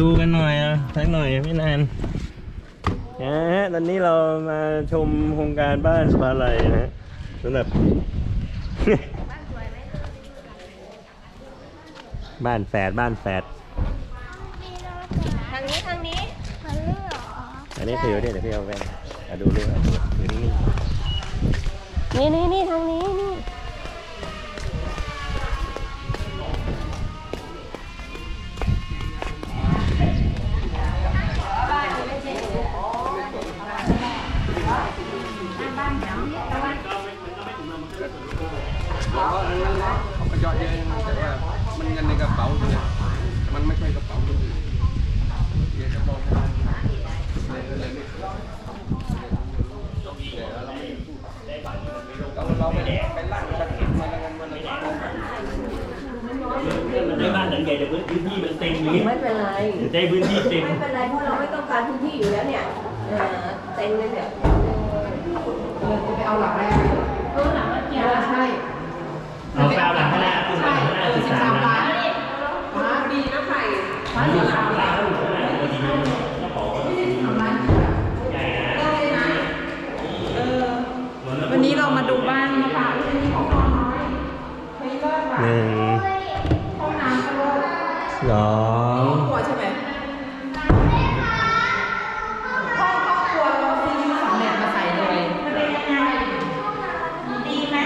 ดูกันหน่อยอะสักหน่อยไม่นานนะฮะตอนนี้เรามาชมโครงการบ้านสปาไลนะฮะสำหรับ บ้านแฝดบ้านแฝดทางนี้ทางนี้อันนี้ถือเนี่ยเดี๋ยวพี่เอาแว่นอะดูดูอะถือนี่นี่นี่นี่ทางนี้นี่ ก็เยอะเยอะแต่ว่ามันเงินในกระเป๋าเนี่ยมันไม่ใช่กระเป๋าคนอื่นเดี๋ยวจะมองเลยเลยไม่เราเราไปไปลั่นสกิดมาแล้วกันมันเลยมันได้บ้านหลังใหญ่แต่พื้นที่มันเต็มอย่างนี้ไม่เป็นไรได้พื้นที่เต็มไม่เป็นไรเพราะเราไม่ต้องการพื้นที่อยู่แล้วเนี่ยเออเต็มเลยเนี่ยไปเอาหลังแรกเออหลังเกียร์ใช่ เอาไปเอาหลังข้างหน้าคุณใช่หลังข้างหน้าเออสิบสิบสาสามมล้าล้านนฟ้าดีนะไข่ฟ้าสิบสามล้านวันนี้เรามาดูบ้านนะคะที่นี่ของพ่อน้อยเฮ้ยก็แบบหนึ่งห้องน้ำก็สองห้องครัวใช่ไหมห้องห้องครัวเราซื้อชุดสำเร็จมาใส่เลย ดีไหม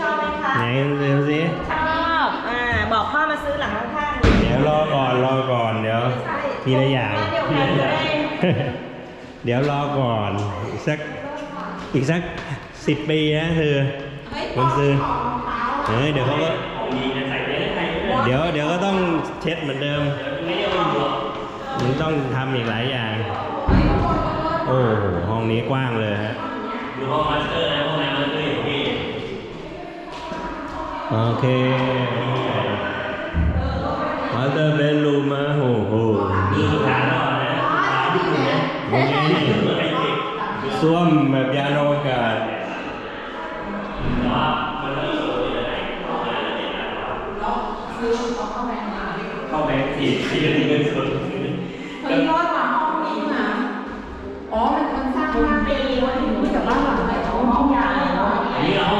ชอบไหมคะ ไหนเร็วสิ ชอบอ่าบอกพ่อมาซื้อหลังข้างๆ เดี๋ยวรอก่อนรอ ก่อนเดี๋ยวทีละอย่างเดี๋ยวกันจะได้เดี๋ยวรอก่อนอีกสักอีกสักสิบปีนะคือผมซื้อเฮ้ยเดี๋ยวเขาก็เดี๋ยวเดี๋ยวก็ต้องเช็ดเหมือนเดิม มันต้องทำอีกหลายอย่าง โอ้โหห้องนี้กว้างเลยฮะดูห้องมาสเตอร์นะห้องน้ำมาสเตอร์อยู่ที่โอเค มาสเตอร์เบดรูมมาโอ้โหนี่ฐานนอนนะส้วมแบบยานอวกาศเข้าไปสี่สี่นาทีเงินสดเฮ้ยรอดมาห้องนี้มาอ๋อ มันมันสร้างบ้านเป็นวันถึงที่กับบ้านหลังไหนอ๋อห้องใหญ่เนาะอันนี้ห้องมาสเตอร์เ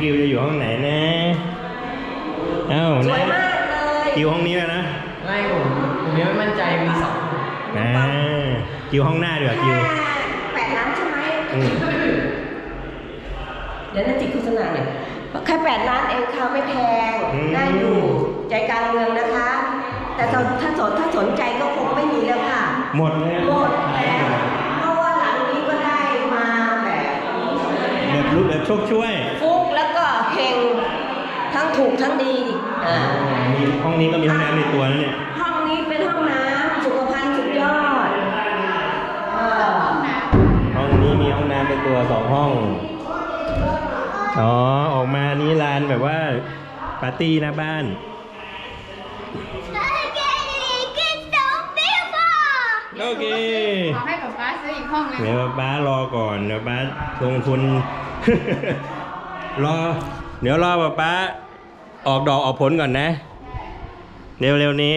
กิวจะอยู่ห้องไหนนะ เอ้าสวยนะมากเลยกิวห้องนี้แล้วนะไม่ผมผมยังไม่มั่นใจมีสองอ่ากิวห้องหน้าดีกว่ากิวแปดล้านใช่ไหมอืมเดี๋ยวนาจิตโฆษณาหน่อยแค่แปดล้านเองค่ะไม่แพงน่าอยู่ใจกลางเมืองนะคะ แต่ถ้าถ้าสนถ้าสนใจก็คงไม่มีแล้วค่ะ หมดเลยหมดแล้วเพราะว่าหลังนี้ก็ได้มาแบบแบบรูปแบบโชคช่วยฟุกแล้วก็ เฮงทั้งถูกทั้งดีอ่ามีห้องนี้ก็มีห้องน้ำในตัวนั่นเนี่ย ห้องนี้เป็นห้องน้ำสุขภัณฑ์สุดยอดเออห้องนี้มีห้องน้ำเป็นตัวสองห้อง อ๋อ ออกมานี้ลานแบบว่าปาร์ตี้หนะบ้าน โอเคเอาให้กับฟ้าซื้ออีกห้องเลย เดี๋ยวป้ารอก่อนเดี๋ยวป้าลงทุน รอ เดี๋ยวรอป้าป้าออกดอกออกผลก่อนนะ เร็วๆนี้